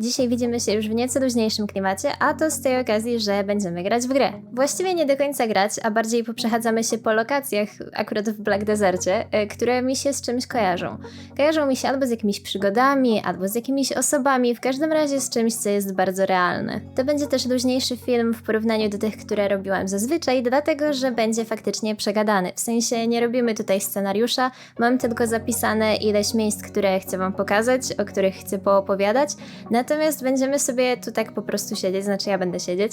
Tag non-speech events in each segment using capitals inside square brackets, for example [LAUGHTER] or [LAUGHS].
Dzisiaj widzimy się już w nieco luźniejszym klimacie, a to z tej okazji, że będziemy grać w grę. Właściwie nie do końca grać, a bardziej poprzechadzamy się po lokacjach, akurat w Black Desercie, e, które mi się z czymś kojarzą. Kojarzą mi się albo z jakimiś przygodami, albo z jakimiś osobami, w każdym razie z czymś, co jest bardzo realne. To będzie też luźniejszy film w porównaniu do tych, które robiłam zazwyczaj, dlatego że będzie faktycznie przegadany. W sensie nie robimy tutaj scenariusza, mam tylko zapisane ileś miejsc, które chcę Wam pokazać, o których chcę poopowiadać. Natomiast będziemy sobie tu tak po prostu siedzieć, znaczy ja będę siedzieć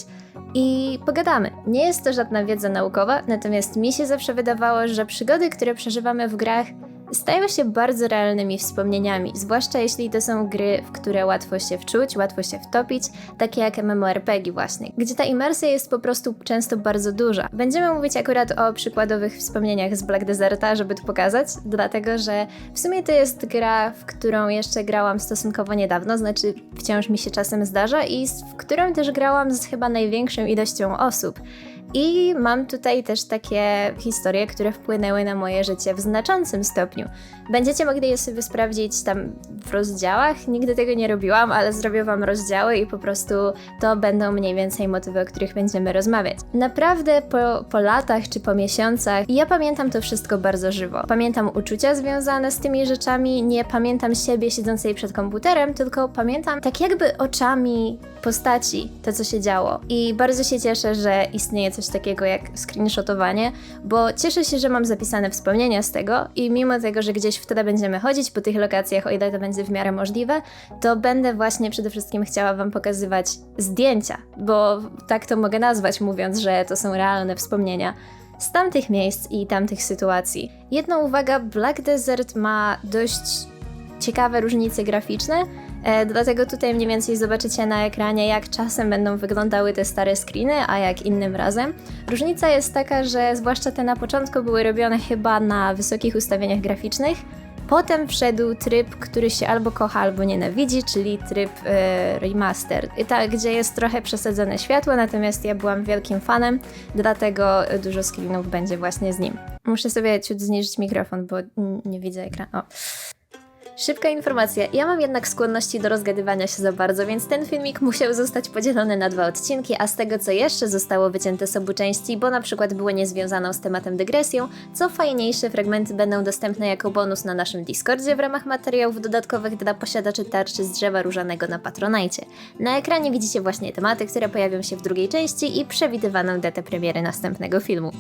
i pogadamy. Nie jest to żadna wiedza naukowa, natomiast mi się zawsze wydawało, że przygody, które przeżywamy w grach, stają się bardzo realnymi wspomnieniami, zwłaszcza jeśli to są gry, w które łatwo się wczuć, łatwo się wtopić, takie jak MMORPG właśnie, gdzie ta imersja jest po prostu często bardzo duża. Będziemy mówić akurat o przykładowych wspomnieniach z Black Deserta, żeby to pokazać, dlatego że w sumie to jest gra, w którą jeszcze grałam stosunkowo niedawno, znaczy wciąż mi się czasem zdarza i w którą też grałam z chyba największą ilością osób. I mam tutaj też takie historie, które wpłynęły na moje życie w znaczącym stopniu. Będziecie mogli je sobie sprawdzić tam w rozdziałach. Nigdy tego nie robiłam, ale zrobię wam rozdziały i po prostu to będą mniej więcej motywy, o których będziemy rozmawiać. Naprawdę po, po latach czy po miesiącach ja pamiętam to wszystko bardzo żywo. Pamiętam uczucia związane z tymi rzeczami, nie pamiętam siebie siedzącej przed komputerem, tylko pamiętam tak jakby oczami postaci to, co się działo. I bardzo się cieszę, że istnieje coś takiego jak screenshotowanie, bo cieszę się, że mam zapisane wspomnienia z tego i mimo tego, że gdzieś wtedy będziemy chodzić po tych lokacjach, o ile to będzie w miarę możliwe, to będę właśnie przede wszystkim chciała Wam pokazywać zdjęcia, bo tak to mogę nazwać, mówiąc, że to są realne wspomnienia z tamtych miejsc i tamtych sytuacji. Jedna uwaga, Black Desert ma dość ciekawe różnice graficzne, dlatego tutaj mniej więcej zobaczycie na ekranie, jak czasem będą wyglądały te stare screeny, a jak innym razem. Różnica jest taka, że zwłaszcza te na początku były robione chyba na wysokich ustawieniach graficznych, Potem wszedł tryb, który się albo kocha, albo nienawidzi, czyli tryb e, remaster, I tak, gdzie jest trochę przesadzone światło, natomiast ja byłam wielkim fanem, dlatego dużo screenów będzie właśnie z nim. Muszę sobie ciut zniżyć mikrofon, bo nie widzę ekranu. Szybka informacja. Ja mam jednak skłonności do rozgadywania się za bardzo, więc ten filmik musiał zostać podzielony na dwa odcinki, a z tego co jeszcze zostało wycięte z obu części, bo na przykład było niezwiązaną z tematem dygresją, co fajniejsze fragmenty będą dostępne jako bonus na naszym Discordzie w ramach materiałów dodatkowych dla posiadaczy tarczy z drzewa różanego na Patronite. Na ekranie widzicie właśnie tematy, które pojawią się w drugiej części i przewidywaną datę premiery następnego filmu.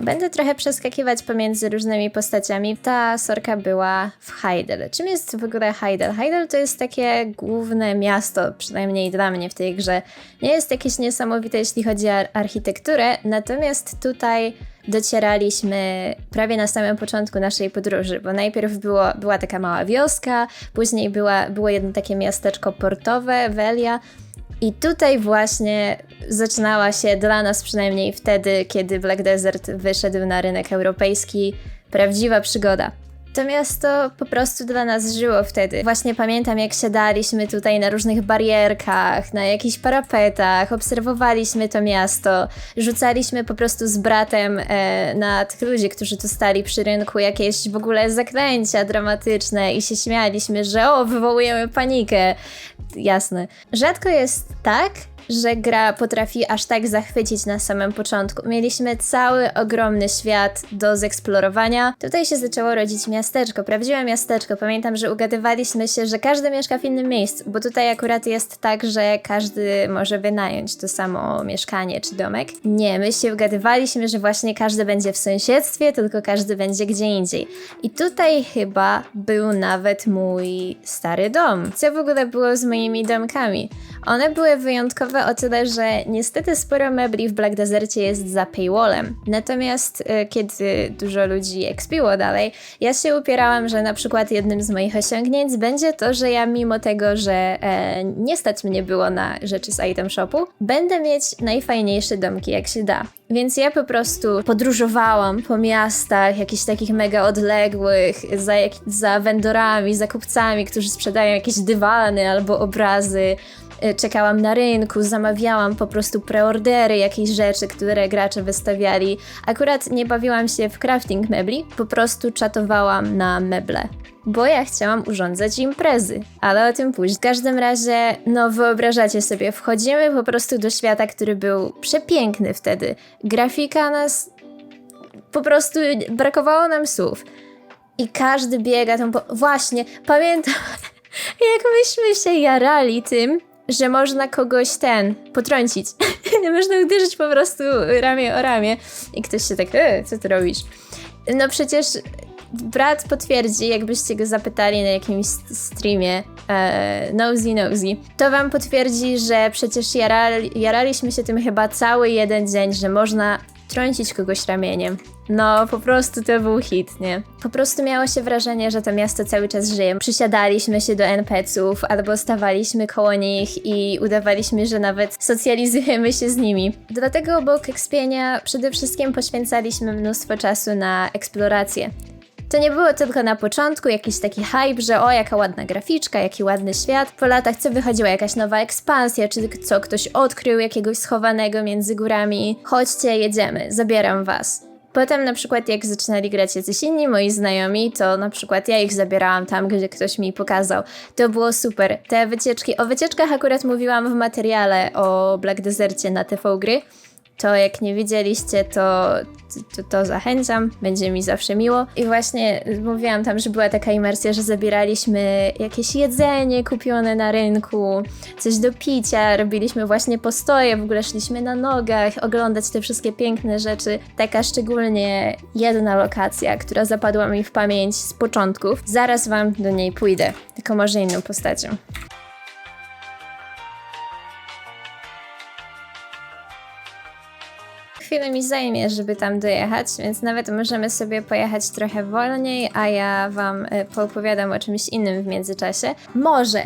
Będę trochę przeskakiwać pomiędzy różnymi postaciami. Ta sorka była w Heidel. Czym jest w ogóle Heidel? Heidel to jest takie główne miasto, przynajmniej dla mnie w tej grze. Nie jest jakieś niesamowite, jeśli chodzi o architekturę, natomiast tutaj docieraliśmy prawie na samym początku naszej podróży, bo najpierw było, była taka mała wioska, później była, było jedno takie miasteczko portowe, Velia, i tutaj właśnie zaczynała się dla nas przynajmniej wtedy, kiedy Black Desert wyszedł na rynek europejski, prawdziwa przygoda. To miasto po prostu dla nas żyło wtedy. Właśnie pamiętam, jak siadaliśmy tutaj na różnych barierkach, na jakichś parapetach, obserwowaliśmy to miasto, rzucaliśmy po prostu z bratem e, na tych ludzi, którzy tu stali przy rynku, jakieś w ogóle zaklęcia dramatyczne i się śmialiśmy, że o, wywołujemy panikę. Jasne. Rzadko jest tak, że gra potrafi aż tak zachwycić na samym początku. Mieliśmy cały ogromny świat do zeksplorowania. Tutaj się zaczęło rodzić miasteczko, prawdziwe miasteczko. Pamiętam, że ugadywaliśmy się, że każdy mieszka w innym miejscu, bo tutaj akurat jest tak, że każdy może wynająć to samo mieszkanie czy domek. Nie, my się ugadywaliśmy, że właśnie każdy będzie w sąsiedztwie, tylko każdy będzie gdzie indziej. I tutaj chyba był nawet mój stary dom. Co w ogóle było z moimi domkami? One były wyjątkowe o tyle, że niestety sporo mebli w Black Desercie jest za paywallem. Natomiast e, kiedy dużo ludzi ekspiło dalej, ja się upierałam, że na przykład jednym z moich osiągnięć będzie to, że ja mimo tego, że e, nie stać mnie było na rzeczy z item shopu, będę mieć najfajniejsze domki jak się da. Więc ja po prostu podróżowałam po miastach, jakichś takich mega odległych, za, jak, za vendorami, za kupcami, którzy sprzedają jakieś dywany albo obrazy y, czekałam na rynku, zamawiałam po prostu preordery, jakieś rzeczy, które gracze wystawiali. Akurat nie bawiłam się w crafting mebli, po prostu czatowałam na meble. Bo ja chciałam urządzać imprezy, ale o tym później. W każdym razie, no wyobrażacie sobie, wchodzimy po prostu do świata, który był przepiękny wtedy. Grafika nas po prostu brakowało nam słów. I każdy biega tam po... Właśnie, pamiętam, [LAUGHS] jak myśmy się jarali tym, że można kogoś ten, potrącić. [LAUGHS] można uderzyć po prostu ramię o ramię. I ktoś się tak, e, co ty robisz? No przecież brat potwierdzi, jakbyście go zapytali na jakimś streamie, e, nosy nosy, to wam potwierdzi, że przecież jarali, jaraliśmy się tym chyba cały jeden dzień, że można trącić kogoś ramieniem. No, po prostu to był hit, nie? Po prostu miało się wrażenie, że to miasto cały czas żyje. Przysiadaliśmy się do NPC-ów albo stawaliśmy koło nich i udawaliśmy, że nawet socjalizujemy się z nimi. Dlatego obok ekspienia przede wszystkim poświęcaliśmy mnóstwo czasu na eksplorację. To nie było tylko na początku jakiś taki hype, że o, jaka ładna graficzka, jaki ładny świat. Po latach co wychodziła jakaś nowa ekspansja, czy co ktoś odkrył jakiegoś schowanego między górami. Chodźcie, jedziemy, zabieram was. Potem na przykład jak zaczynali grać jacyś inni moi znajomi, to na przykład ja ich zabierałam tam, gdzie ktoś mi pokazał. To było super. Te wycieczki, o wycieczkach akurat mówiłam w materiale o Black Desercie na TV Gry. To jak nie widzieliście, to, to, to zachęcam, będzie mi zawsze miło. I właśnie mówiłam tam, że była taka imersja, że zabieraliśmy jakieś jedzenie kupione na rynku, coś do picia, robiliśmy właśnie postoje, w ogóle szliśmy na nogach, oglądać te wszystkie piękne rzeczy. Taka szczególnie jedna lokacja, która zapadła mi w pamięć z początków. Zaraz wam do niej pójdę, tylko może inną postacią. Chwilę mi zajmie, żeby tam dojechać, więc nawet możemy sobie pojechać trochę wolniej, a ja wam y, poopowiadam o czymś innym w międzyczasie. Może.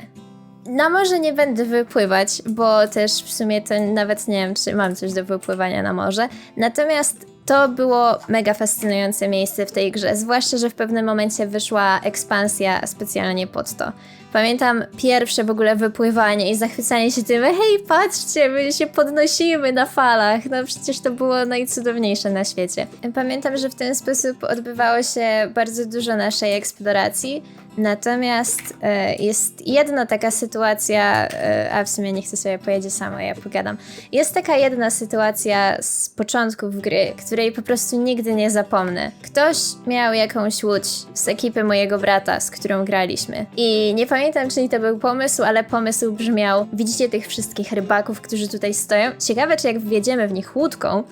Na morze nie będę wypływać, bo też w sumie to nawet nie wiem, czy mam coś do wypływania na morze. Natomiast to było mega fascynujące miejsce w tej grze, zwłaszcza, że w pewnym momencie wyszła ekspansja specjalnie pod to. Pamiętam pierwsze w ogóle wypływanie i zachwycanie się tym, hej, patrzcie, my się podnosimy na falach. No przecież to było najcudowniejsze na świecie. Pamiętam, że w ten sposób odbywało się bardzo dużo naszej eksploracji. Natomiast e, jest jedna taka sytuacja, e, a w sumie nie chcę sobie pojedzie sama, ja pogadam. Jest taka jedna sytuacja z początków gry, której po prostu nigdy nie zapomnę. Ktoś miał jakąś łódź z ekipy mojego brata, z którą graliśmy. I nie pamiętam, czyj to był pomysł, ale pomysł brzmiał: Widzicie tych wszystkich rybaków, którzy tutaj stoją? Ciekawe, czy jak wjedziemy w nich łódką,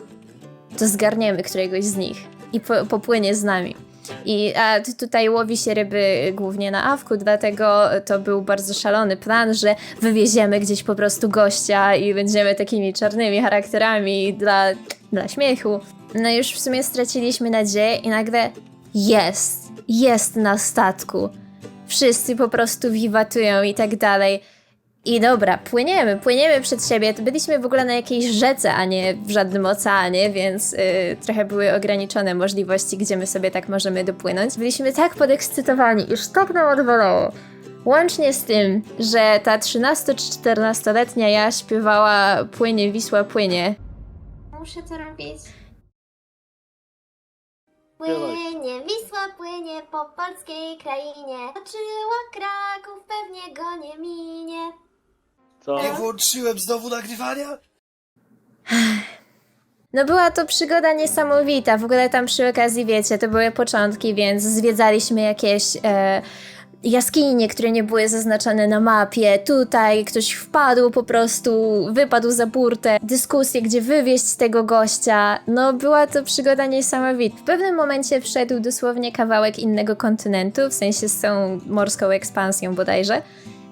to zgarniemy któregoś z nich i po, popłynie z nami. I a tutaj łowi się ryby głównie na awku, dlatego to był bardzo szalony plan, że wywieziemy gdzieś po prostu gościa i będziemy takimi czarnymi charakterami dla, dla śmiechu. No już w sumie straciliśmy nadzieję i nagle jest, jest na statku. Wszyscy po prostu wiwatują i tak dalej. I dobra, płyniemy, płyniemy przed siebie. Byliśmy w ogóle na jakiejś rzece, a nie w żadnym oceanie, więc y, trochę były ograniczone możliwości, gdzie my sobie tak możemy dopłynąć. Byliśmy tak podekscytowani, już tak nam odwalało. Łącznie z tym, że ta 13 czy 14-letnia ja śpiewała Płynie Wisła płynie. Muszę to robić. Płynie, Wisła płynie po polskiej krainie. Oczyła Kraków, pewnie go nie minie. Co? Nie włączyłem znowu nagrywania? No była to przygoda niesamowita. W ogóle tam przy okazji, wiecie, to były początki, więc zwiedzaliśmy jakieś e, jaskinie, które nie były zaznaczone na mapie. Tutaj ktoś wpadł po prostu, wypadł za burtę. Dyskusje, gdzie wywieźć tego gościa. No była to przygoda niesamowita. W pewnym momencie wszedł dosłownie kawałek innego kontynentu, w sensie z tą morską ekspansją bodajże.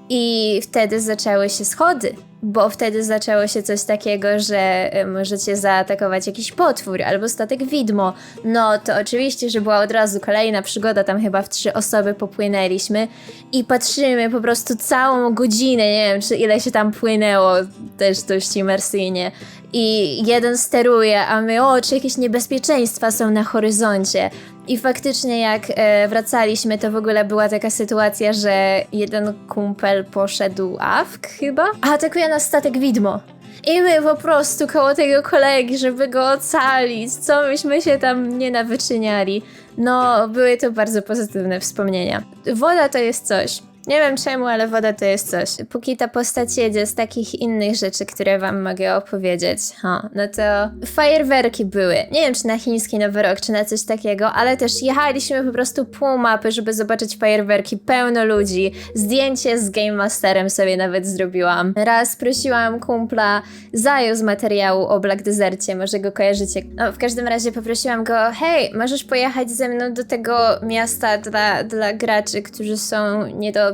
I wtedy zaczęły się schody, bo wtedy zaczęło się coś takiego, że e, możecie zaatakować jakiś potwór albo statek widmo. No to oczywiście, że była od razu kolejna przygoda, tam chyba w trzy osoby popłynęliśmy i patrzymy po prostu całą godzinę, nie wiem czy ile się tam płynęło, też dość imersyjnie. I jeden steruje, a my, o, czy jakieś niebezpieczeństwa są na horyzoncie. I faktycznie jak e, wracaliśmy, to w ogóle była taka sytuacja, że jeden kumpel poszedł awk chyba, a atakuje nas statek widmo. I my po prostu koło tego kolegi, żeby go ocalić, co myśmy się tam nie nawyczyniali. No, były to bardzo pozytywne wspomnienia. Woda to jest coś. Nie wiem czemu, ale woda to jest coś. Póki ta postać jedzie z takich innych rzeczy, które wam mogę opowiedzieć, ha, no to fajerwerki były. Nie wiem, czy na chiński Nowy Rok, czy na coś takiego, ale też jechaliśmy po prostu pół mapy, żeby zobaczyć fajerwerki, pełno ludzi. Zdjęcie z Game Masterem sobie nawet zrobiłam. Raz prosiłam kumpla Zaju z materiału o Black Desercie, może go kojarzycie. No, w każdym razie poprosiłam go, hej, możesz pojechać ze mną do tego miasta dla, dla graczy, którzy są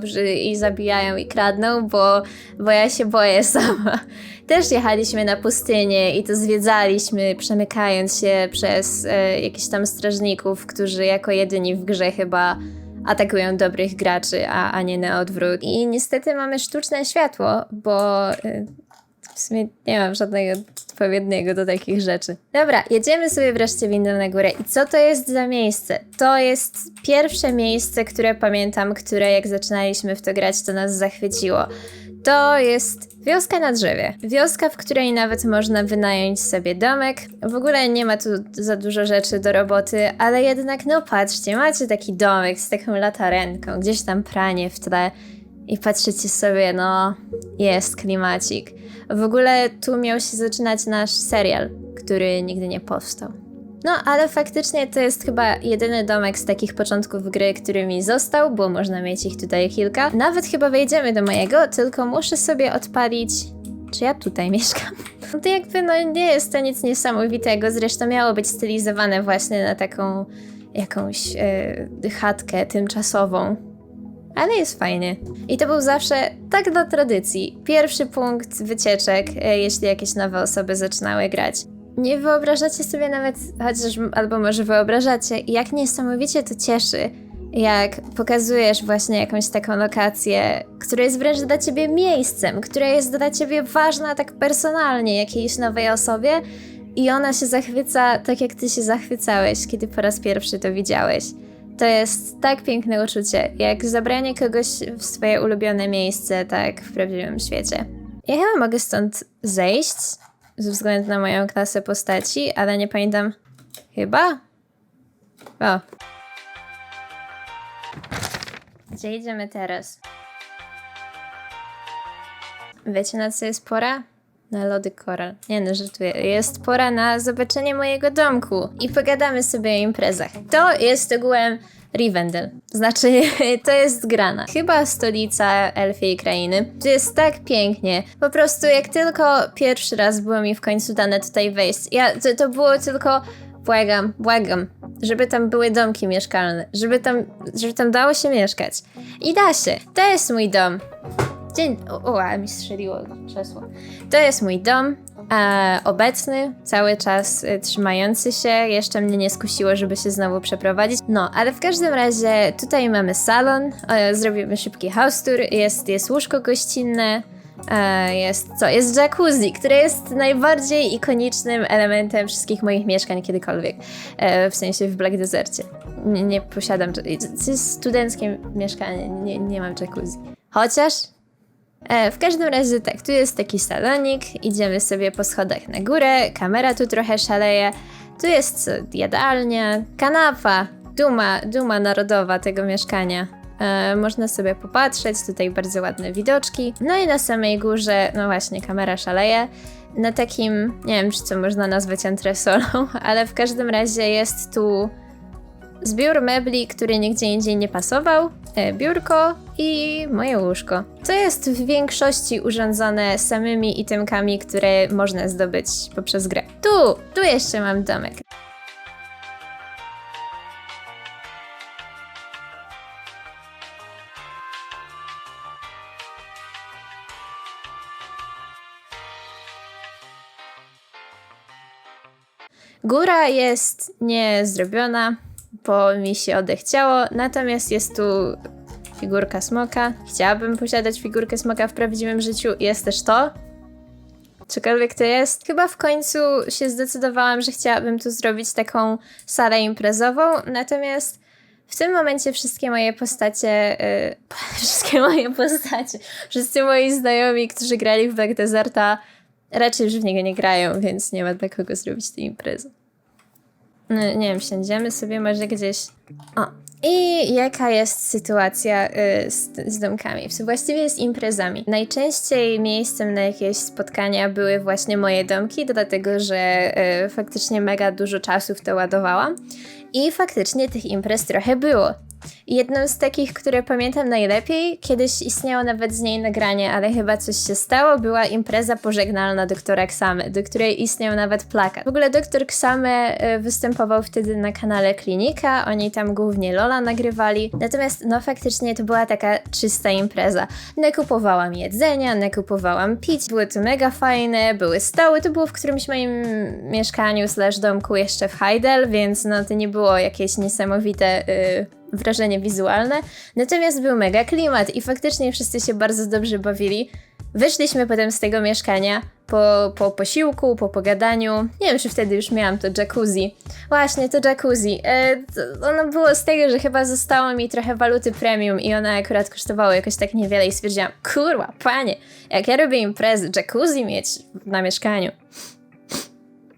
niedobrzy i zabijają i kradną, bo, bo ja się boję [LAUGHS] sama. Też jechaliśmy na pustynię i to zwiedzaliśmy, przemykając się przez e, jakichś tam strażników, którzy jako jedyni w grze chyba atakują dobrych graczy, a, a nie na odwrót. I niestety mamy sztuczne światło, bo e, w sumie nie mam żadnego odpowiedniego do takich rzeczy. Dobra, jedziemy sobie wreszcie windą na górę. I co to jest za miejsce? To jest pierwsze miejsce, które pamiętam, które jak zaczynaliśmy w to grać, to nas zachwyciło. To jest wioska na drzewie. Wioska, w której nawet można wynająć sobie domek. W ogóle nie ma tu za dużo rzeczy do roboty, ale jednak, no patrzcie, macie taki domek z taką latarenką, gdzieś tam pranie w tle i patrzycie sobie, no, jest klimacik. W ogóle tu miał się zaczynać nasz serial, który nigdy nie powstał. No, ale faktycznie to jest chyba jedyny domek z takich początków gry, który mi został, bo można mieć ich tutaj kilka. Nawet chyba wejdziemy do mojego, tylko muszę sobie odpalić. Czy ja tutaj [LAUGHS] mieszkam? No to jakby no nie jest to nic niesamowitego, zresztą miało być stylizowane właśnie na taką jakąś e, chatkę tymczasową. Ale jest fajnie. I to był zawsze tak dla tradycji. Pierwszy punkt wycieczek, e, jeśli jakieś nowe osoby zaczynały grać. Nie wyobrażacie sobie nawet, chociaż albo może wyobrażacie, jak niesamowicie to cieszy, jak pokazujesz właśnie jakąś taką lokację, która jest wręcz dla ciebie miejscem, która jest dla ciebie ważna tak personalnie jakiejś nowej osobie i ona się zachwyca tak, jak ty się zachwycałeś, kiedy po raz pierwszy to widziałeś. To jest tak piękne uczucie, jak zabranie kogoś w swoje ulubione miejsce, tak w prawdziwym świecie. Ja chyba mogę stąd zejść, ze względu na moją klasę postaci, ale nie pamiętam. Chyba? O. Gdzie idziemy teraz? Wiecie na co jest pora? Na lody koral. Nie no, żartuję. Jest pora na zobaczenie mojego domku i pogadamy sobie o imprezach. To jest ogółem Rivendell. Znaczy, [LAUGHS] to jest Grana. Chyba stolica elfiej krainy. Tu jest tak pięknie. Po prostu jak tylko pierwszy raz było mi w końcu dane tutaj wejść. Ja, to, to było tylko... Błagam, błagam, żeby tam były domki mieszkalne, żeby tam, żeby tam dało się mieszkać. I da się. To jest mój dom. Dzień... O, mi strzeliło krzesło. To jest mój dom. E, obecny, cały czas e, trzymający się. Jeszcze mnie nie skusiło, żeby się znowu przeprowadzić. No, ale w każdym razie tutaj mamy salon. E, zrobimy szybki house tour. Jest, jest łóżko gościnne. E, jest co? Jest jacuzzi, które jest najbardziej ikonicznym elementem wszystkich moich mieszkań kiedykolwiek. E, w sensie w Black Desercie. Nie, nie posiadam. To jest studenckie mieszkanie, nie, nie mam jacuzzi. Chociaż w każdym razie tak, tu jest taki salonik, idziemy sobie po schodach na górę, kamera tu trochę szaleje, tu jest jadalnia, kanapa, duma, duma narodowa tego mieszkania. E, można sobie popatrzeć, tutaj bardzo ładne widoczki. No i na samej górze, no właśnie, kamera szaleje. Na takim, nie wiem, czy co można nazwać antresolą, [LAUGHS] ale w każdym razie jest tu zbiór mebli, który nigdzie indziej nie pasował, e, biurko i moje łóżko. To jest w większości urządzone samymi itemkami, które można zdobyć poprzez grę. Tu, tu jeszcze mam domek. Góra jest niezrobiona, bo mi się odechciało, natomiast jest tu figurka smoka. Chciałabym posiadać figurkę smoka w prawdziwym życiu. Jest też to. cokolwiek to jest. Chyba w końcu się zdecydowałam, że chciałabym tu zrobić taką salę imprezową, natomiast w tym momencie wszystkie moje postacie, y, [LAUGHS] wszystkie moje postacie, wszyscy moi znajomi, którzy grali w Black Deserta, raczej już w niego nie grają, więc nie ma dla kogo zrobić tej imprezy. No, nie wiem, siądziemy sobie może gdzieś. O. I jaka jest sytuacja y, z, z domkami? Właściwie z imprezami. Najczęściej miejscem na jakieś spotkania były właśnie moje domki, dlatego że y, faktycznie mega dużo czasu w to ładowałam. I faktycznie tych imprez trochę było. Jedną z takich, które pamiętam najlepiej, kiedyś istniało nawet z niej nagranie, ale chyba coś się stało, była impreza pożegnalna doktora Ksamy, do której istniał nawet plakat. W ogóle doktor Ksamy e, występował wtedy na kanale Klinika, oni tam głównie Lola nagrywali, natomiast no faktycznie to była taka czysta impreza. Nakupowałam jedzenia, nakupowałam pić, było to mega fajne, były stoły, to było w którymś moim mieszkaniu slash domku jeszcze w Heidel, więc no to nie było jakieś niesamowite... y, wrażenie wizualne, natomiast był mega klimat i faktycznie wszyscy się bardzo dobrze bawili. Wyszliśmy potem z tego mieszkania po, po posiłku, po pogadaniu. Nie wiem, czy wtedy już miałam to jacuzzi. Właśnie, to jacuzzi. E, to ono było z tego, że chyba zostało mi trochę waluty premium i one akurat kosztowały jakoś tak niewiele i stwierdziłam, kurwa, panie, jak ja robię imprezy, jacuzzi mieć na mieszkaniu.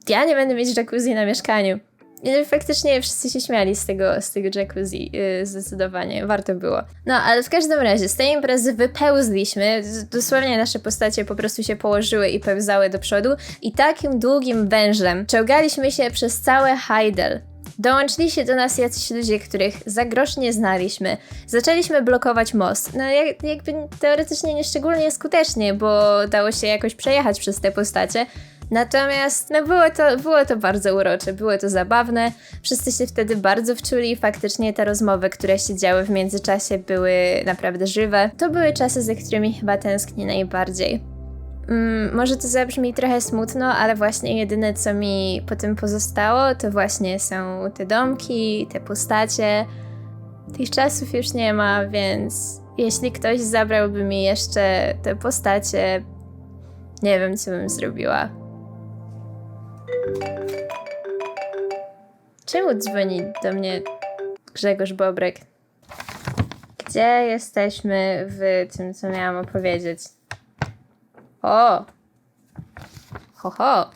Ja nie będę mieć jacuzzi na mieszkaniu. I faktycznie wszyscy się śmiali z tego, z tego jacuzzi, yy, zdecydowanie, warto było. No, ale w każdym razie, z tej imprezy wypełzliśmy, dosłownie nasze postacie po prostu się położyły i pełzały do przodu i takim długim wężem czołgaliśmy się przez całe Heidel. Dołączyli się do nas jacyś ludzie, których za grosz nie znaliśmy. Zaczęliśmy blokować most. No jak, jakby teoretycznie nieszczególnie skutecznie, bo dało się jakoś przejechać przez te postacie. Natomiast no było, to, było to bardzo urocze, było to zabawne. Wszyscy się wtedy bardzo wczuli i faktycznie te rozmowy, które się działy w międzyczasie były naprawdę żywe. To były czasy, za którymi chyba tęsknię najbardziej. Mm, może to zabrzmi trochę smutno, ale właśnie jedyne, co mi po tym pozostało, to właśnie są te domki, te postacie. Tych czasów już nie ma, więc jeśli ktoś zabrałby mi jeszcze te postacie, nie wiem, co bym zrobiła. Czemu dzwoni do mnie Grzegorz Bobrek? Gdzie jesteśmy w tym, co miałam opowiedzieć? O! Ho, ho!